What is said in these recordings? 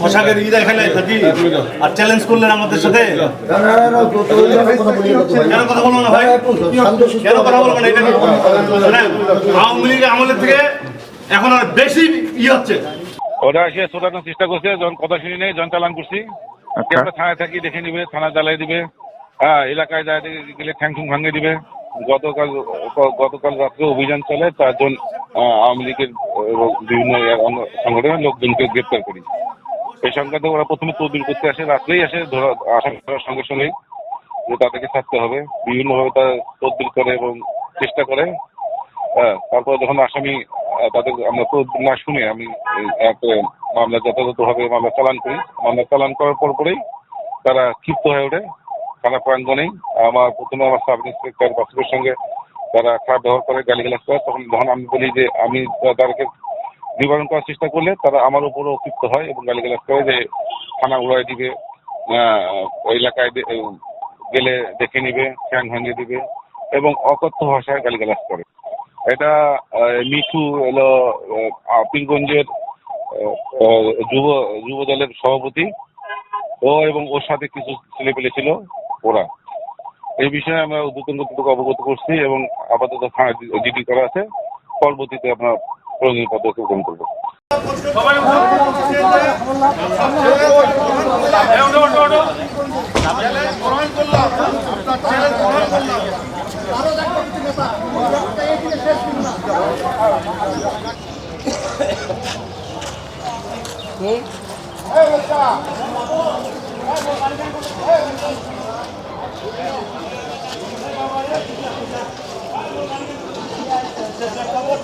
পোশাকের ই দেখালে নাকি আর চ্যালেঞ্জ করলেন আমাদের সাথে। কেন কথা বলব না ভাই? কেন কথা বলব না এটা আওয়ামী লীগ আমলের থেকে এখন আর বেশি ই হচ্ছে। ওরা এসে ছোটানোর চেষ্টা করছে যখন কথা শুনি নেই যখন চালান করছি। আচ্ছা। আমরা থানায় থাকি দেখে নিবে থানা জ্বালাই দিবে। হ্যাঁ এলাকায় যায় দেখে গেলে ঠ্যাং ঠুং ভাঙে দিবে। গতকাল গতকাল রাত্রে অভিযান চলে চারজন আওয়ামী লীগের বিভিন্ন সংগঠনের লোকজনকে গ্রেপ্তার করি। এই সংক্রান্তে ওরা প্রথমে তদবির করতে আসে, রাত্রেই আসে, ধরা, আসামি ধরার সঙ্গে সঙ্গে যে তাদেরকে ছাড়তে হবে। বিভিন্নভাবে তারা তদবির করে এবং চেষ্টা করে। হ্যাঁ তারপর যখন আসামি তাদের আমরা তো না শুনে আমি মামলা যথাযথভাবে মামলা চালান করি। মামলা চালান করার পর পরেই তারা ক্ষিপ্ত হয়ে ওঠে থানা প্রাঙ্গণেই। আমার প্রথমে আমার সাব ইন্সপেক্টর বাসুকের সঙ্গে তারা খারাপ ব্যবহার করে, গালিগালাজ করে। তখন যখন আমি বলি যে আমি তাদেরকে নিবারণ করার চেষ্টা করলে তারা আমার উপরও ক্ষিপ্ত হয় এবং গালিগালাজ করে যে থানা উড়াই দিবে ওই এলাকায় গেলে দেখে নিবে ফ্যান ভাঙিয়ে দিবে এবং অকথ্য ভাষায় গালিগালাজ করে। এটা মিঠু হলো পীরগঞ্জের যুব যুব দলের সভাপতি। ও এবং ওর সাথে কিছু ছেলেপেলে ছিল ওরা। এই বিষয়ে আমরা কর্তৃপক্ষ অবগত করছি এবং আপাতত থানা জিডি করা আছে। পরবর্তীতে আমরা প্রয়োজনীয় পদক্ষেপ গ্রহণ করব।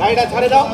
গাড়িটা ছাড়ে দাও।